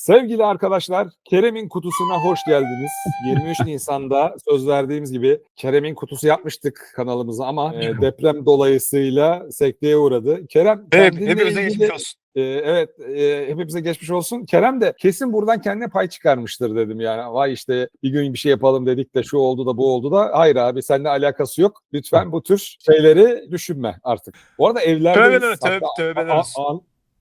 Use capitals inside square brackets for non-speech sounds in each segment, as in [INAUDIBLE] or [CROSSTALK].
Sevgili arkadaşlar, Kerem'in kutusuna hoş geldiniz. 23 Nisan'da söz verdiğimiz gibi Kerem'in kutusu yapmıştık kanalımıza ama e, deprem dolayısıyla sekteye uğradı. Kerem Evet, hepimize ilgili- geçmiş olsun. e, evet, e, hepimize geçmiş olsun. Kerem de kesin buradan kendine pay çıkarmıştır dedim yani. Vay işte bir gün bir şey yapalım dedik de şu oldu da bu oldu da. Hayır abi seninle alakası yok. Lütfen bu tür şeyleri düşünme artık. Bu arada evlerdeyiz. Tövbeler, tövbe, tövbeler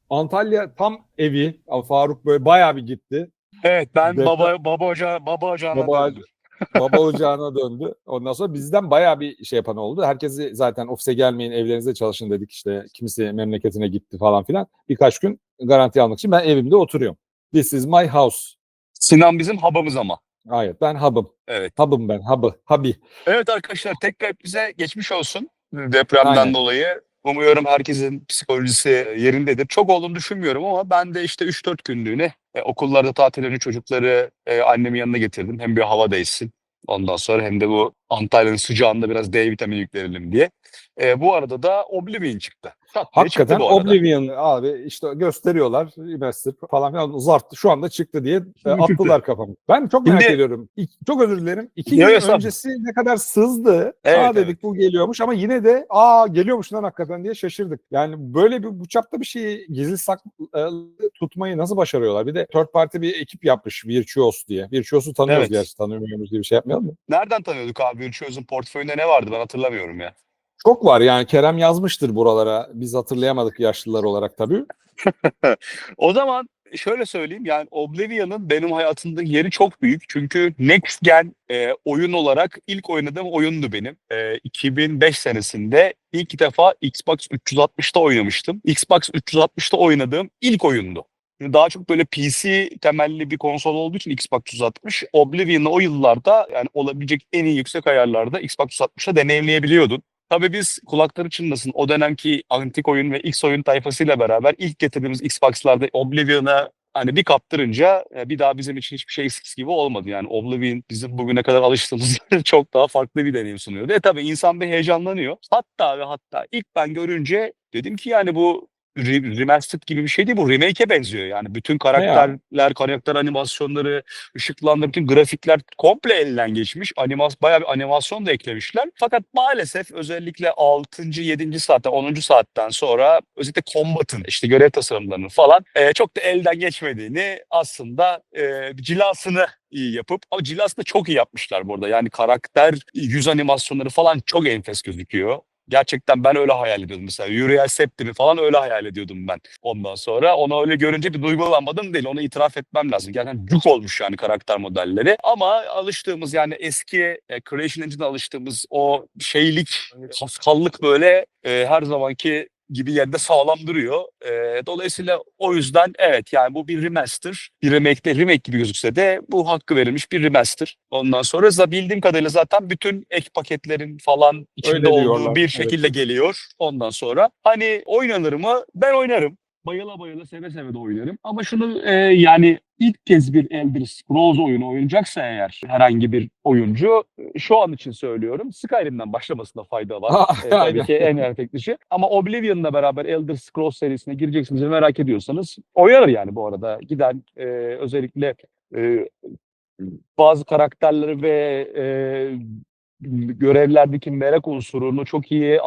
Antalya tam evi. Faruk böyle bayağı bir gitti. Evet ben Deprem- baba baba ocağı baba ocağına Baba, döndüm. [LAUGHS] baba ocağına döndü. Ondan sonra bizden bayağı bir şey yapan oldu. Herkesi zaten ofise gelmeyin evlerinize çalışın dedik işte. Kimisi memleketine gitti falan filan. Birkaç gün garanti almak için ben evimde oturuyorum. This is my house. Sinan bizim habamız ama. Hayır ben hub'ım. Evet. Hub'ım ben. Hub'ı. Hubby. Evet arkadaşlar tekrar bize geçmiş olsun depremden Aynen. dolayı. Umuyorum herkesin psikolojisi yerindedir. Çok olduğunu düşünmüyorum ama ben de işte 3-4 günlüğüne e, okullarda tatillerini çocukları e, annemin yanına getirdim. Hem bir hava değişsin. Ondan sonra hem de bu Antalya'nın sıcağında biraz D vitamini yüklenelim diye. E, bu arada da Oblivion çıktı. Tat diye çıktı Hakikaten. Oblivion abi işte gösteriyorlar remaster falan filan uzarttı şu anda çıktı diye e, attılar kafamı. Ben çok merak Şimdi- ediyorum. İk- çok özür dilerim. İki gün estağfurullah. öncesi ne kadar sızdı. Evet, aa dedik bu geliyormuş ama yine de aa geliyormuş lan hakikaten diye şaşırdık. Yani böyle bir bu çapta bir şeyi gizli saklı e, tutmayı nasıl başarıyorlar? Bir de third party bir ekip yapmış Virtuos diye. Virtuos'u tanıyoruz Evet. gerçi tanımıyoruz diye bir şey yapmayalım mı? Nereden tanıyorduk abi? Virtuos'un portföyünde ne vardı ben hatırlamıyorum ya. Çok var yani Kerem yazmıştır buralara. Biz hatırlayamadık yaşlılar olarak tabii. [LAUGHS] O zaman şöyle söyleyeyim yani Oblivion'ın benim hayatımda yeri çok büyük. Çünkü Next Gen e, oyun olarak ilk oynadığım oyundu benim. E, 2005 senesinde ilk defa Xbox 360'ta oynamıştım. Xbox 360'ta oynadığım ilk oyundu. Daha çok böyle PC temelli bir konsol olduğu için Xbox 360 Oblivion'ı o yıllarda yani olabilecek en iyi yüksek ayarlarda Xbox 360'ta deneyimleyebiliyordun. Tabii biz kulakları çınlasın o dönemki antik oyun ve X oyun tayfasıyla beraber ilk getirdiğimiz Xbox'larda Oblivion'a hani bir kaptırınca e, bir daha bizim için hiçbir şey eskisi gibi olmadı. Yani Oblivion bizim bugüne kadar alıştığımız [LAUGHS] çok daha farklı bir deneyim sunuyordu. E tabii insan bir heyecanlanıyor. Hatta ve hatta ilk ben görünce dedim ki yani bu re- remastered gibi bir şey değil bu remake'e benziyor yani bütün karakterler, karakter animasyonları, ışıklandırma, bütün grafikler komple elden geçmiş. Animas bayağı bir animasyon da eklemişler. Fakat maalesef özellikle 6. 7. saatten 10. saatten sonra özellikle combat'ın işte görev tasarımlarının falan e, çok da elden geçmediğini aslında e, cilasını iyi yapıp ama cilasını çok iyi yapmışlar burada. Yani karakter yüz animasyonları falan çok enfes gözüküyor. Gerçekten ben öyle hayal ediyordum mesela. Uriel Septim'i falan öyle hayal ediyordum ben. Ondan sonra onu öyle görünce bir duygulanmadım değil. Onu itiraf etmem lazım. Gerçekten cuk olmuş yani karakter modelleri. Ama alıştığımız yani eski e, Creation Engine'de alıştığımız o şeylik, haskallık böyle e, her zamanki gibi yerde sağlam duruyor. E, dolayısıyla o yüzden evet yani bu bir remaster. Bir remake de remake gibi gözükse de bu hakkı verilmiş bir remaster. Ondan sonra za- bildiğim kadarıyla zaten bütün ek paketlerin falan içinde Öyle olduğu diyorlar, bir evet. şekilde geliyor. Ondan sonra hani oynanır mı? Ben oynarım. Bayıla bayıla seve seve de oynarım. Ama şunu e, yani ilk kez bir Elder Scrolls oyunu oynayacaksa eğer herhangi bir oyuncu şu an için söylüyorum Skyrim'den başlamasında fayda var. [LAUGHS] E, tabii ki en efektlisi. Ama Oblivion'la beraber Elder Scrolls serisine gireceksiniz ve merak ediyorsanız oynanır yani bu arada. Giden e, özellikle e, bazı karakterleri ve e, görevlerdeki merak unsurunu çok iyi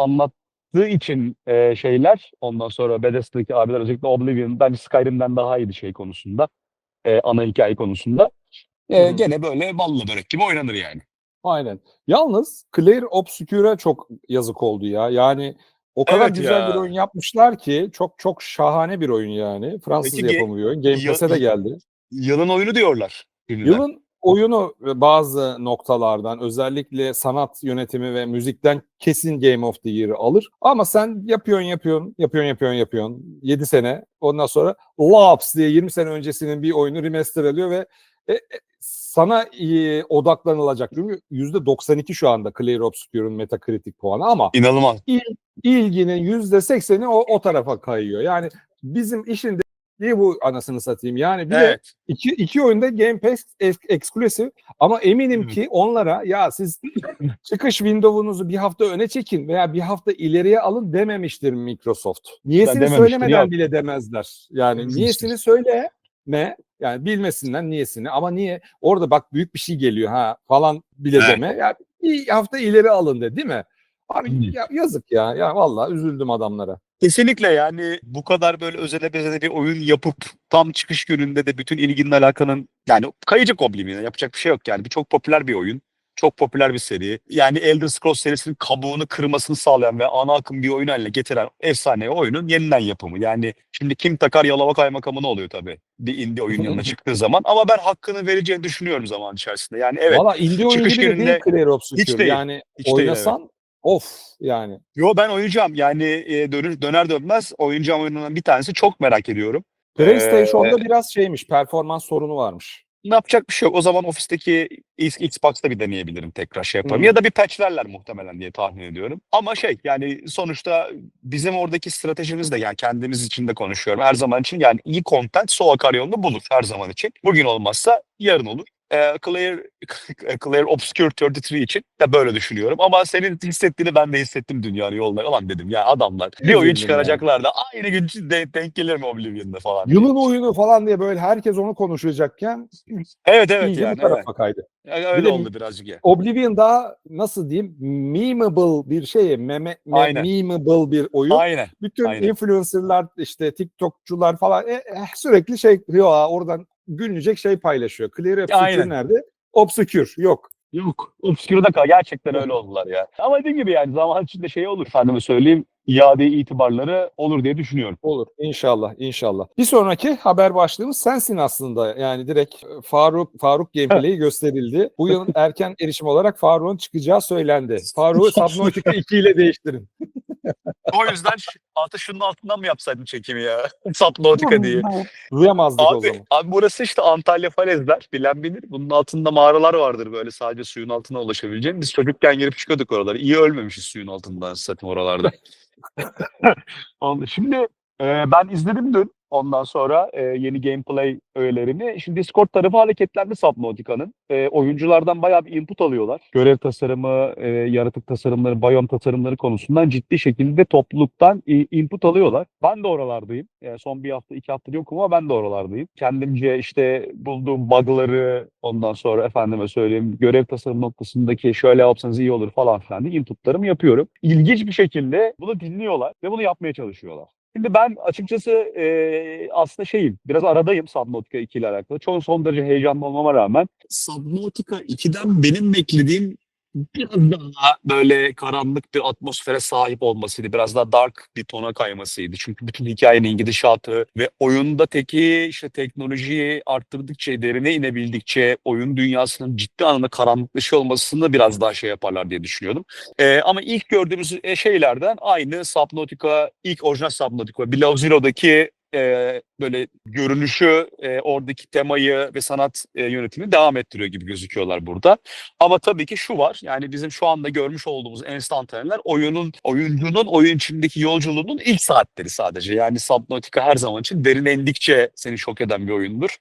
anlattığı için e, şeyler ondan sonra Bethesda'daki abiler özellikle Oblivion bence Skyrim'den daha iyiydi şey konusunda. E, ana hikaye konusunda. E, gene böyle balla börek gibi oynanır yani. Aynen. Yalnız Clair Obscure'a çok yazık oldu ya. Yani o kadar Evet güzel ya. bir oyun yapmışlar ki çok çok şahane bir oyun yani. Fransız Peki yapımı bir oyun. Game Pass'e de geldi. Yılın oyunu diyorlar. Yılın oyunu bazı noktalardan özellikle sanat yönetimi ve müzikten kesin Game of the Year'ı alır. Ama sen yapıyorsun yapıyorsun yapıyorsun yapıyorsun yapıyorsun 7 sene ondan sonra Laps diye 20 sene öncesinin bir oyunu remaster alıyor ve e, e, sana e, odaklanılacak. Çünkü %92 şu anda Clear Obscure'un Metacritic puanı ama İnanılmaz. ilginin %80'i o, o tarafa kayıyor. Yani bizim işin de bu anasını satayım. Yani bir de Evet. İki, iki oyunda Game Pass exclusive ama eminim Evet. ki onlara ya siz [LAUGHS] çıkış window'unuzu bir hafta öne çekin veya bir hafta ileriye alın dememiştir Microsoft. Niyesini söylemeden yok. bile demezler. Yani niyesini söyleme Yani bilmesinden niyesini ama niye? Orada bak büyük bir şey geliyor ha falan bile Evet. deme. Ya bir hafta ileri alın de değil mi? Abi ya, yazık ya. Ya vallahi üzüldüm adamlara. Kesinlikle yani bu kadar böyle özene bezene bir oyun yapıp tam çıkış gününde de bütün ilginin alakanın yani kayacak Oblivion'a yapacak bir şey yok yani. Bir çok popüler bir oyun. Çok popüler bir seri. Yani Elder Scrolls serisinin kabuğunu kırmasını sağlayan ve ana akım bir oyun haline getiren efsane oyunun yeniden yapımı. Yani şimdi kim takar yalava kaymakamı ne oluyor tabii bir indie oyun yanına [LAUGHS] çıktığı zaman. Ama ben hakkını vereceğini düşünüyorum zaman içerisinde. Yani evet Valla indie oyun gibi de değil gününde Clair Obscure. hiç değil, Yani hiç değil, oynasan of yani. Yo ben oynayacağım. Yani e, dönür, döner dönmez oynayacağım oyunlardan bir tanesi çok merak ediyorum. PlayStation'da Ee, biraz şeymiş performans sorunu varmış. Ne yapacak bir şey yok. O zaman ofisteki Xbox'ta bir deneyebilirim tekrar şey yaparım. Hı. Ya da bir patchlerler muhtemelen diye tahmin ediyorum. Ama şey yani sonuçta bizim oradaki stratejimiz de yani kendimiz için de konuşuyorum. Her zaman için yani iyi content su akar yolunu bulur her zaman için. Bugün olmazsa yarın olur. Ee, Clear, [LAUGHS] Clear Obscure 33 için de böyle düşünüyorum. Ama senin hissettiğini ben de hissettim dünyanın yolunda. Ulan dedim ya adamlar bir oyun çıkaracaklar da aynı gün de, denk gelir mi Oblivion'da falan. diye. Yılın oyunu falan diye böyle herkes onu konuşacakken Evet evet yani. bu tarafa Evet. kaydı. Yani öyle de- oldu birazcık ya. Oblivion daha nasıl diyeyim memeable bir şey, meme, me- Aynen. memeable bir oyun. Aynen. Bütün aynen. influencerlar işte TikTokçular falan e, e, sürekli şey yo oradan günlücek şey paylaşıyor. Clear Obscure Aynen. nerede? Obscure yok. Yok. Obscure'da kal. Gerçekten öyle oldular ya. Ama dediğim gibi yani zaman içinde şey olur. Efendime söyleyeyim iade itibarları olur diye düşünüyorum. Olur inşallah inşallah. Bir sonraki haber başlığımız sensin aslında. Yani direkt e, Faruk Faruk gameplay'i gösterildi. Bu yıl erken erişim olarak Faruk'un çıkacağı söylendi. Faruk'u [LAUGHS] Subnautica 2 ile değiştirin. O yüzden altı şunun altından mı yapsaydın çekimi ya? [LAUGHS] Subnautica diye. Duyamazdık o Abi, zaman. abi burası işte Antalya Falezler. Bilen bilir. Bunun altında mağaralar vardır böyle sadece suyun altına ulaşabileceğin. Biz çocukken girip çıkıyorduk oralara. İyi ölmemişiz suyun altından zaten oralarda. [LAUGHS] Şimdi e, ben izledim dün. Ondan sonra e, yeni gameplay öğelerini. Şimdi Discord tarafı hareketlendi Subnautica'nın. E, oyunculardan bayağı bir input alıyorlar. Görev tasarımı, e, yaratık tasarımları, bayom tasarımları konusundan ciddi şekilde topluluktan e, input alıyorlar. Ben de oralardayım. E, son bir hafta, iki hafta yokum ama ben de oralardayım. Kendimce işte bulduğum bug'ları ondan sonra efendime söyleyeyim görev tasarım noktasındaki şöyle yapsanız iyi olur falan filan diye inputlarımı yapıyorum. İlginç bir şekilde bunu dinliyorlar ve bunu yapmaya çalışıyorlar. Şimdi ben açıkçası e, aslında şeyim, biraz aradayım Subnautica 2 ile alakalı. Çok son derece heyecanlı olmama rağmen. Subnautica 2'den benim beklediğim biraz daha böyle karanlık bir atmosfere sahip olmasıydı. Biraz daha dark bir tona kaymasıydı. Çünkü bütün hikayenin gidişatı ve oyunda teki işte teknolojiyi arttırdıkça, derine inebildikçe oyun dünyasının ciddi anlamda karanlıklaşıyor olmasını biraz daha şey yaparlar diye düşünüyordum. Ee, ama ilk gördüğümüz e, şeylerden aynı Subnautica, ilk orijinal Subnautica, Below Zero'daki e, böyle görünüşü, e, oradaki temayı ve sanat e, yönetimini devam ettiriyor gibi gözüküyorlar burada. Ama tabii ki şu var, yani bizim şu anda görmüş olduğumuz enstantaneler oyunun, oyuncunun oyun içindeki yolculuğunun ilk saatleri sadece. Yani Subnautica her zaman için derine indikçe seni şok eden bir oyundur.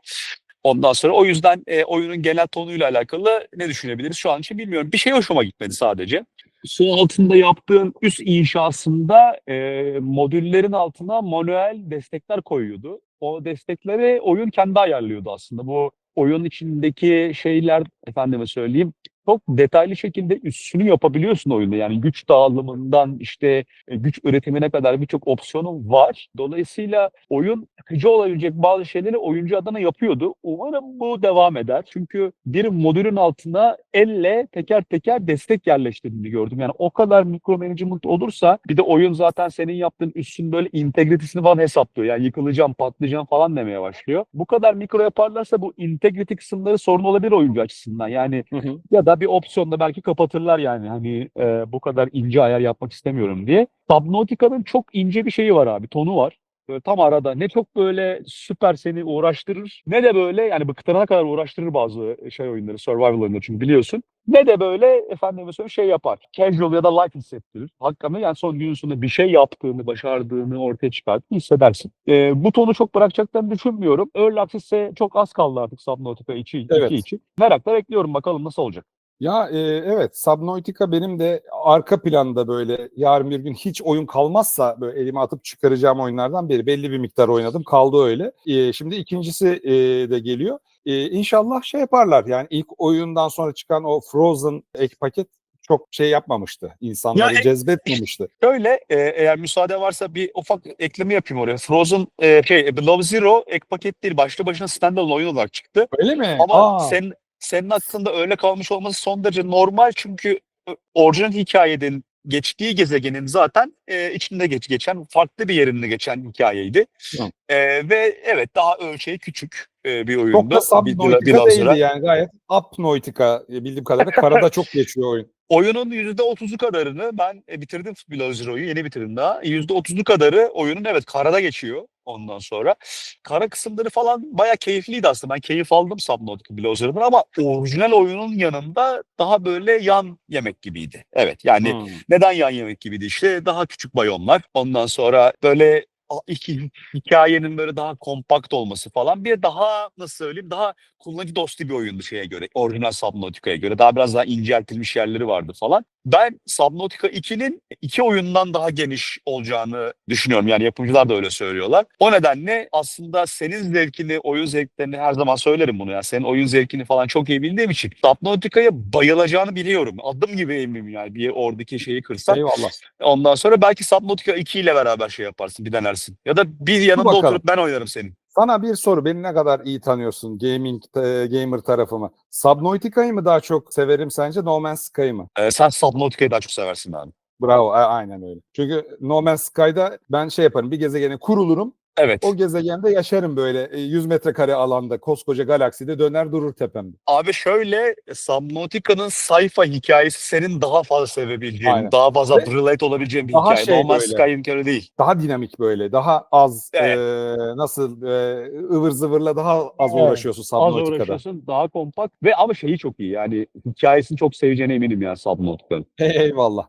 Ondan sonra o yüzden e, oyunun genel tonuyla alakalı ne düşünebiliriz şu an için bilmiyorum. Bir şey hoşuma gitmedi sadece. Su altında yaptığın üst inşasında e, modüllerin altına manuel destekler koyuyordu. O destekleri oyun kendi ayarlıyordu aslında. Bu oyun içindeki şeyler efendime söyleyeyim çok detaylı şekilde üstünü yapabiliyorsun oyunda. Yani güç dağılımından işte e, güç üretimine kadar birçok opsiyonu var. Dolayısıyla oyun akıcı olabilecek bazı şeyleri oyuncu adına yapıyordu. Umarım bu devam eder. Çünkü bir modülün altına elle teker teker destek yerleştirdiğini gördüm. Yani o kadar mikro management olursa bir de oyun zaten senin yaptığın üstün böyle integritesini falan hesaplıyor. Yani yıkılacağım, patlayacağım falan demeye başlıyor. Bu kadar mikro yaparlarsa bu integrity kısımları sorun olabilir oyuncu açısından. Yani ya da bir opsiyonda belki kapatırlar yani hani e, bu kadar ince ayar yapmak istemiyorum diye. Subnautica'nın çok ince bir şeyi var abi, tonu var. Böyle tam arada ne çok böyle süper seni uğraştırır ne de böyle yani bıktırana kadar uğraştırır bazı şey oyunları, survival oyunları çünkü biliyorsun. Ne de böyle efendim mesela şey yapar. Casual ya da light hissettirir. Hakikaten yani son günün sonunda bir şey yaptığını, başardığını ortaya çıkarttığını hissedersin. E, bu tonu çok bırakacaklarını düşünmüyorum. Early Access'e çok az kaldı artık Subnautica 2, 2 Evet. için. Merakla bekliyorum bakalım nasıl olacak. Ya e, evet Subnautica benim de arka planda böyle yarın bir gün hiç oyun kalmazsa böyle elime atıp çıkaracağım oyunlardan biri. Belli bir miktar oynadım kaldı öyle. E, şimdi ikincisi e, de geliyor. E, inşallah şey yaparlar yani ilk oyundan sonra çıkan o Frozen ek paket çok şey yapmamıştı. İnsanları Ya, cezbetmemişti. [LAUGHS] Şöyle e, eğer müsaade varsa bir ufak ekleme yapayım oraya. Frozen e, şey Below Zero ek paket değil başlı başına standalone oyun olarak çıktı. Öyle mi? Ama Aa, sen senin aklında öyle kalmış olması son derece normal çünkü e, orijinal hikayenin geçtiği gezegenin zaten e, içinde geç geçen farklı bir yerinde geçen hikayeydi. Hı. E, ve evet daha ölçeği küçük e, bir çok oyundu. da Bir- Subnautica biraz değildi sonra. yani gayet Upnautica e, bildiğim kadarıyla karada çok geçiyor oyun. Oyunun %30'u kadarını ben e, bitirdim Below Zero'yu yeni bitirdim daha. %30'u kadarı oyunun evet karada geçiyor ondan sonra. Kara kısımları falan baya keyifliydi aslında. Ben keyif aldım Subnautica Below Zero'dan ama orijinal oyunun yanında daha böyle yan yemek gibiydi. Evet yani Hmm. neden yan yemek gibiydi işte daha küçük bayonlar. Ondan sonra böyle iki hikayenin böyle daha kompakt olması falan. Bir daha nasıl söyleyeyim daha kullanıcı dostu bir oyundu şeye göre. Orijinal Subnautica'ya göre. Daha biraz daha inceltilmiş yerleri vardı falan. Ben Subnautica 2'nin iki oyundan daha geniş olacağını düşünüyorum. Yani yapımcılar da öyle söylüyorlar. O nedenle aslında senin zevkini, oyun zevklerini her zaman söylerim bunu. Yani senin oyun zevkini falan çok iyi bildiğim için Subnautica'ya bayılacağını biliyorum. Adım gibi eminim yani bir oradaki şeyi kırsan. Eyvallah. Ondan sonra belki Subnautica 2 ile beraber şey yaparsın, bir denersin. Ya da bir yanında oturup ben oynarım senin. Sana bir soru. Beni ne kadar iyi tanıyorsun gaming e, gamer tarafımı. Subnautica'yı mı daha çok severim sence No Man's Sky mı? Ee, sen Subnautica'yı daha çok seversin abi. Bravo. a- aynen öyle. Çünkü No Man's Sky'da ben şey yaparım. Bir gezegene kurulurum. Evet. O gezegende yaşarım böyle e, 100 metrekare alanda koskoca galakside döner durur tepemde. Abi şöyle Subnautica'nın sayfa hikayesi senin daha fazla sevebileceğin, Aynen. daha fazla Ve relate olabileceğin bir daha hikaye. şey Normal. Skyrim öyle değil. Daha dinamik böyle. Daha az Evet. e, nasıl e, ıvır zıvırla daha az Evet. uğraşıyorsun Az Subnautica'da. uğraşıyorsun, daha kompakt ve ama şeyi çok iyi yani hikayesini çok seveceğine eminim ya Subnautica'nın. Eyvallah.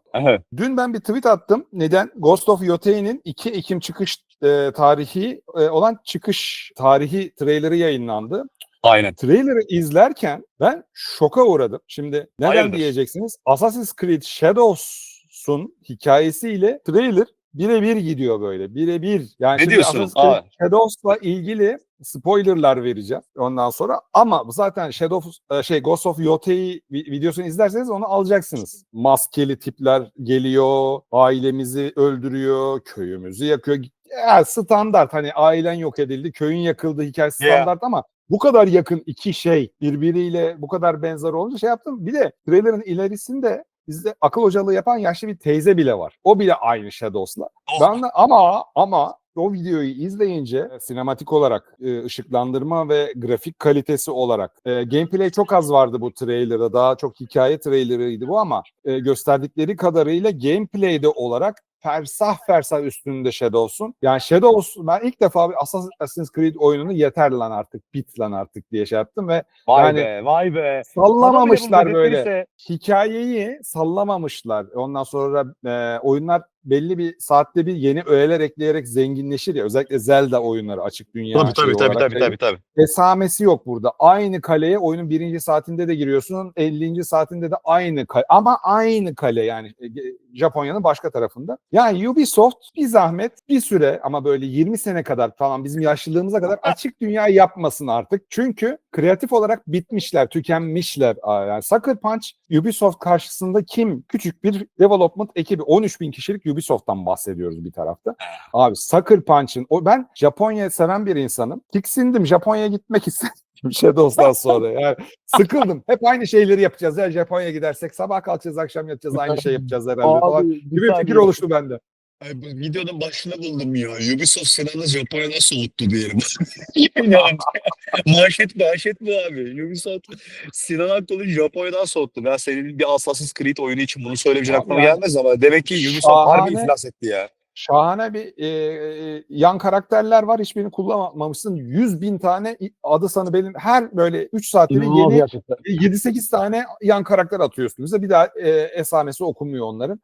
Dün ben bir tweet attım. Neden? Ghost of Yotei'nin 2 Ekim çıkış e, tarihi e, olan çıkış tarihi trailerı yayınlandı. Aynen. Trailer'ı izlerken ben şoka uğradım. Şimdi neden Hayırdır? diyeceksiniz? Assassin's Creed Shadows'un hikayesiyle trailer birebir gidiyor böyle. Birebir. Yani Ne şimdi diyorsun? Assassin's Creed Aa. Shadows'la ilgili spoilerlar vereceğim ondan sonra. Ama zaten Shadow e, şey Ghost of Yotei vi- videosunu izlerseniz onu alacaksınız. Maskeli tipler geliyor, ailemizi öldürüyor, köyümüzü yakıyor. Ya standart hani ailen yok edildi, köyün yakıldı hikayesi Yeah. standart ama bu kadar yakın iki şey birbiriyle bu kadar benzer olunca şey yaptım. Bir de trailer'ın ilerisinde bizde akıl hocalığı yapan yaşlı bir teyze bile var. O bile aynı Shadows'la. Oh. Ben de, ama ama o videoyu izleyince e, sinematik olarak e, ışıklandırma ve grafik kalitesi olarak e, gameplay çok az vardı bu trailer'da. Daha çok hikaye trailer'ıydı bu ama e, gösterdikleri kadarıyla gameplay'de olarak fersah fersah üstünde Shadows'un. Yani Shadows ben ilk defa bir Assassin's Creed oyununu yeter lan artık bit lan artık diye şey yaptım ve Vay Yani- be, vay be. sallamamışlar böyle hikayeyi sallamamışlar. Ondan sonra e, oyunlar belli bir saatte bir yeni öğeler ekleyerek zenginleşir ya. Özellikle Zelda oyunları açık dünya Tabii tabii tabii tabii tabii tabii. Esamesi yok burada. Aynı kaleye oyunun birinci saatinde de giriyorsun. 50. saatinde de aynı kale. Ama aynı kale yani e, Japonya'nın başka tarafında. Yani Ubisoft bir zahmet bir süre ama böyle 20 sene kadar falan bizim yaşlılığımıza kadar açık dünya yapmasın artık. Çünkü kreatif olarak bitmişler, tükenmişler. Yani Sucker Punch Ubisoft karşısında kim? Küçük bir development ekibi. 13 bin kişilik Ubisoft'tan bahsediyoruz bir tarafta. Abi Sucker Punch'ın o ben Japonya seven bir insanım. Tiksindim Japonya'ya gitmek istedim. Shadows'tan sonra yani sıkıldım. Hep aynı şeyleri yapacağız. Ya Japonya'ya gidersek sabah kalkacağız, akşam yatacağız, aynı şey yapacağız herhalde falan. Gibi bir fikir oluştu bende. Ay, bu videonun başına buldum ya. Ubisoft Sinan'ı Japonya'dan soğuttu diyelim. [LAUGHS] yani, manşet manşet bu abi. Ubisoft Sinan Akkol'u Japonya'dan soğuttu. Ben senin bir Assassin's Creed oyunu için bunu söylemeyeceğim Abi aklıma gelmez ama demek ki Ubisoft harbi Şahane. iflas etti ya. Şahane bir e, e, yan karakterler var. Hiçbirini kullanmamışsın. 100 bin tane adı sanı benim her böyle 3 saatte yeni gerçekten. 7-8 tane yan karakter atıyor üstünüze. Bir daha e, esamesi okunmuyor onların.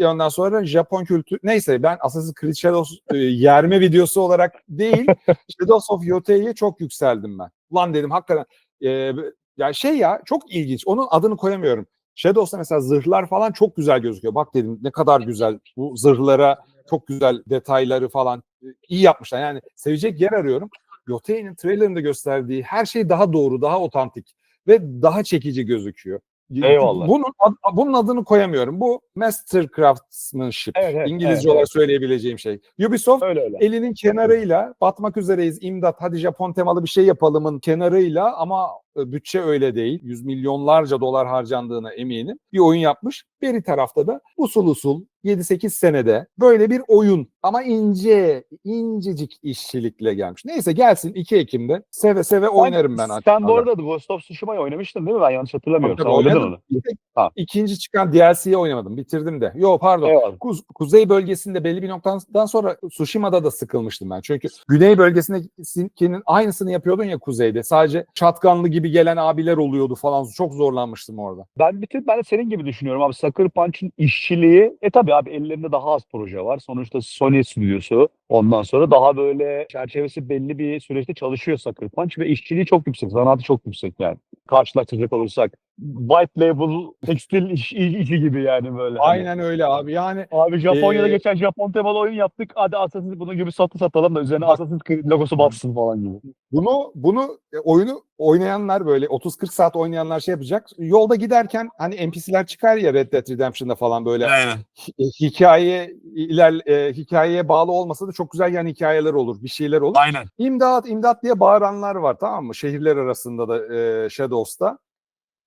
Ondan sonra Japon kültür neyse ben Assassin's Creed Shadows e, yerme videosu olarak değil [LAUGHS] Shadows of Yotei'ye çok yükseldim ben. Lan dedim hakikaten e, ya şey ya çok ilginç. Onun adını koyamıyorum. Shadows'ta mesela zırhlar falan çok güzel gözüküyor. Bak dedim ne kadar güzel. Bu zırhlara çok güzel detayları falan e, iyi yapmışlar. Yani sevecek yer arıyorum. Yotei'nin trailerında gösterdiği her şey daha doğru, daha otantik ve daha çekici gözüküyor. Eyvallah. Bunun, ad- bunun adını koyamıyorum. Bu master craftsmanship. Evet, evet, İngilizce evet, olarak söyleyebileceğim şey. Ubisoft Öyle öyle. elinin kenarıyla batmak üzereyiz imdat hadi Japon temalı bir şey yapalımın kenarıyla ama bütçe öyle değil. Yüz milyonlarca dolar harcandığına eminim. Bir oyun yapmış. Beri tarafta da usul usul 7-8 senede böyle bir oyun ama ince, incecik işçilikle gelmiş. Neyse gelsin 2 Ekim'de seve seve oynarım ben. Sen bu artık. arada Ghost of Tsushima'yı oynamıştın değil mi? Ben yanlış hatırlamıyorum. Tabii, Sen oynadın oynadım. onu. Ha. İkinci çıkan DLC'yi oynamadım. Bitirdim de. Yo pardon. Kuz- kuzey bölgesinde belli bir noktadan sonra Tsushima'da da sıkılmıştım ben. Çünkü güney bölgesindekinin aynısını yapıyordun ya kuzeyde. Sadece şatkanlı gibi gelen abiler oluyordu falan. Çok zorlanmıştım orada. Ben tık ben de senin gibi düşünüyorum abi. Sucker Punch'ın işçiliği e tabii abi ellerinde daha az proje var. Sonuçta Sony stüdyosu. Ondan sonra daha böyle çerçevesi belli bir süreçte çalışıyor Sucker Punch ve işçiliği çok yüksek. Zanaatı çok yüksek yani. Karşılaştıracak olursak. White label tekstil iş, işi gibi yani böyle. Hani. Aynen öyle abi. Yani Abi Japonya'da Ee, geçen Japon temalı oyun yaptık. Hadi Assassin's bunun gibi satı satalım da üzerine Assassin's Creed logosu batsın falan gibi. bunu bunu e, oyunu oynayanlar böyle 30-40 saat oynayanlar şey yapacak. Yolda giderken hani NPC'ler çıkar ya Red Dead Redemption'da falan böyle Aynen. hi- hikaye iler e, hikayeye bağlı olmasa da çok güzel yani hikayeler olur, bir şeyler olur. Aynen. İmdat imdat diye bağıranlar var tamam mı? Şehirler arasında da e, Shadows'ta.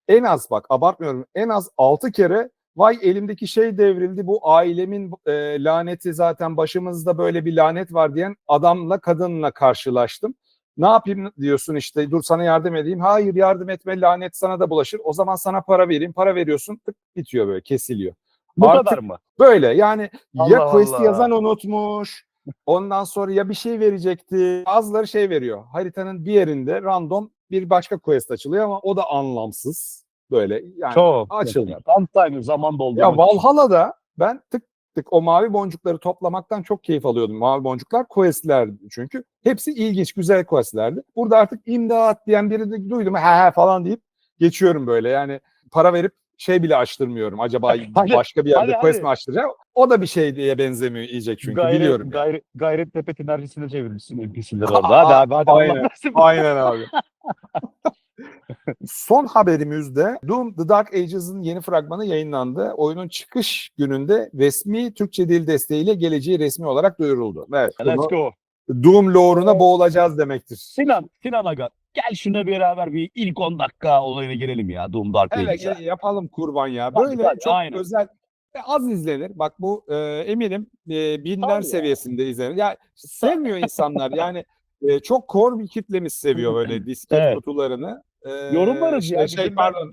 En az bak abartmıyorum en az 6 kere vay elimdeki şey devrildi bu ailemin e, laneti zaten başımızda böyle bir lanet var diyen adamla kadınla karşılaştım. Ne yapayım diyorsun işte dur sana yardım edeyim. Hayır yardım etme lanet sana da bulaşır. O zaman sana para vereyim. Para veriyorsun tık bitiyor böyle kesiliyor. Bu Artık kadar mı? Böyle yani ya Allah quest'i Allah. yazan unutmuş. Ondan sonra ya bir şey verecekti. Bazıları şey veriyor. Haritanın bir yerinde random bir başka quest açılıyor ama o da anlamsız. Böyle yani Çok. açılmıyor. Tam time zaman doldu. Ya Valhalla'da ben tık tık o mavi boncukları toplamaktan çok keyif alıyordum. Mavi boncuklar questlerdi çünkü. Hepsi ilginç, güzel questlerdi. Burada artık imdat diyen biri de duydum he he falan deyip geçiyorum böyle. Yani para verip şey bile açtırmıyorum. Acaba Hadi, başka bir yerde hadi, quest mi açtıracak? O da bir şey diye benzemiyor iyice çünkü gayret, biliyorum. yani. Gayret, gayret tepe enerjisine çevirmişsin NPC'leri [LAUGHS] orada. Hadi abi hadi Aynen. Aynen abi. [LAUGHS] Son haberimizde Doom The Dark Ages'ın yeni fragmanı yayınlandı. Oyunun çıkış gününde resmi Türkçe dil desteğiyle geleceği resmi olarak duyuruldu. Evet. Let's bunu go. Doom lore'una boğulacağız demektir. Sinan, Sinan Aga. Gel şuna beraber bir ilk 10 dakika olayına girelim ya. Doom Dark Evet Ages'a. e, yapalım kurban ya. Böyle hadi, çok aynen. özel ve az izlenir. Bak bu e, eminim e, binler Tabii ya. seviyesinde izlenir. Ya sevmiyor insanlar. [LAUGHS] Yani e, çok core bir kitlemiz seviyor [LAUGHS] böyle disket Evet. kutularını. E, Yorumlarız ya, Şey, bizim pardon.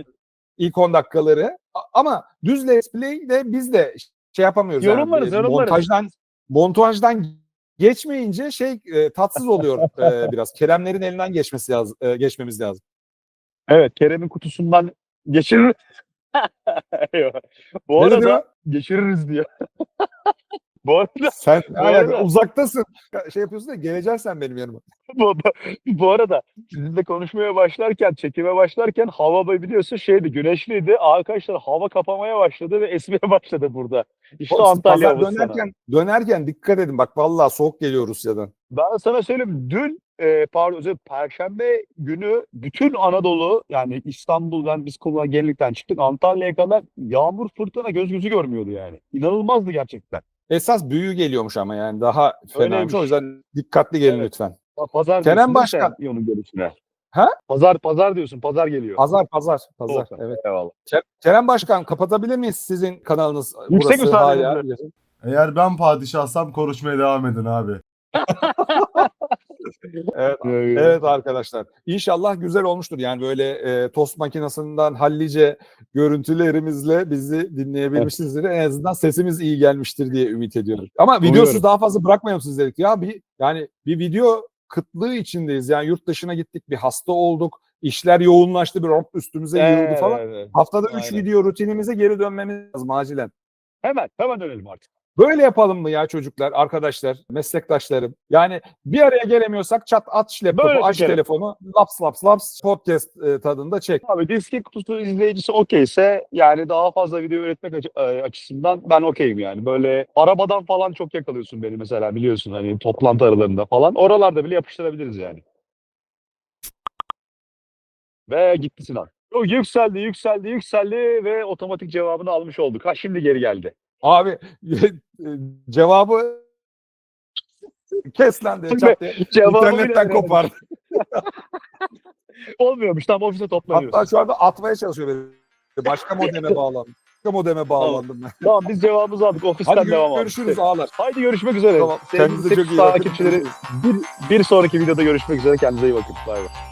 ilk 10 dakikaları. A- Ama düz let's play de biz de şey yapamıyoruz. yani. Yorumlarız, E, yorumlarız. Montajdan montajdan geçmeyince şey e, tatsız oluyor [LAUGHS] e, biraz. Keremlerin elinden geçmesi lazım, e, geçmemiz lazım. Evet Kerem'in kutusundan geçirir. [LAUGHS] Bu arada geçiririz diyor. [LAUGHS] Bu arada Sen Bu arada- uzaktasın. Ya Şey yapıyorsun da geleceksin sen benim yanıma. bu, bu arada sizinle konuşmaya başlarken, çekime başlarken hava biliyorsun şeydi, güneşliydi. Arkadaşlar hava kapamaya başladı ve esmeye başladı burada. İşte Oğlum, Antalya havası sana. dönerken, dönerken dikkat edin bak vallahi soğuk geliyor Rusya'dan. Ben sana söyleyeyim dün e, pardon özür Perşembe günü bütün Anadolu yani İstanbul'dan biz konuğa gelinlikten çıktık Antalya'ya kadar yağmur fırtına göz gözü görmüyordu yani. İnanılmazdı gerçekten. Esas büyü geliyormuş ama yani daha fenaymış. Öyleymiş. O yüzden dikkatli gelin Evet. lütfen. Pa- Pazar Kerem Başkan. sen onun görüşüne. Ha? Pazar pazar diyorsun pazar geliyor. Pazar pazar pazar. Olsun. Evet. Eyvallah. Ke- Kerem Başkan kapatabilir miyiz sizin kanalınız? Yüksek Burası müsaadenizle. hala. Eğer ben padişahsam konuşmaya devam edin abi. [LAUGHS] Evet, Evet arkadaşlar. İnşallah güzel olmuştur. Yani böyle e, tost makinesinden hallice görüntülerimizle bizi dinleyebilmişsinizdir. En azından sesimiz iyi gelmiştir diye ümit ediyorum. Ama videosuz daha fazla bırakmayalım sizleri. Ya bir yani bir video kıtlığı içindeyiz. Yani yurt dışına gittik, bir hasta olduk. işler yoğunlaştı, bir hop üstümüze yığıldı falan. Evet, evet. Haftada 3 Aynen. video rutinimize geri dönmemiz lazım acilen. Hemen hemen dönelim artık. Böyle yapalım mı ya çocuklar, arkadaşlar, meslektaşlarım? Yani bir araya gelemiyorsak çat aç laptopu, Böyle aç çekelim. telefonu, laps laps laps podcast e, tadında çek. Abi diski kutusu izleyicisi okeyse yani daha fazla video üretmek açı- e, açısından ben okeyim yani. Böyle arabadan falan çok yakalıyorsun beni mesela biliyorsun hani toplantı aralarında falan. Oralarda bile yapıştırabiliriz yani. Ve gitti Sinan. O yükseldi, yükseldi, yükseldi ve otomatik cevabını almış olduk. Ha şimdi geri geldi. Abi e, cevabı kes lan diye çat diye Cevabı internetten bile kopar. [LAUGHS] Olmuyormuş. Tam ofise toplanıyoruz. Hatta şu anda atmaya çalışıyor beni. Başka modeme [LAUGHS] bağlandım. Başka modeme bağlandım ben. Tamam biz cevabımızı aldık. Ofisten Hadi devam abi. görüşürüz ağlar. Haydi görüşmek üzere. Tamam. Kendinize çok iyi bakın. takipçileri bir, bir sonraki videoda görüşmek üzere. Kendinize iyi bakın. Bay bay.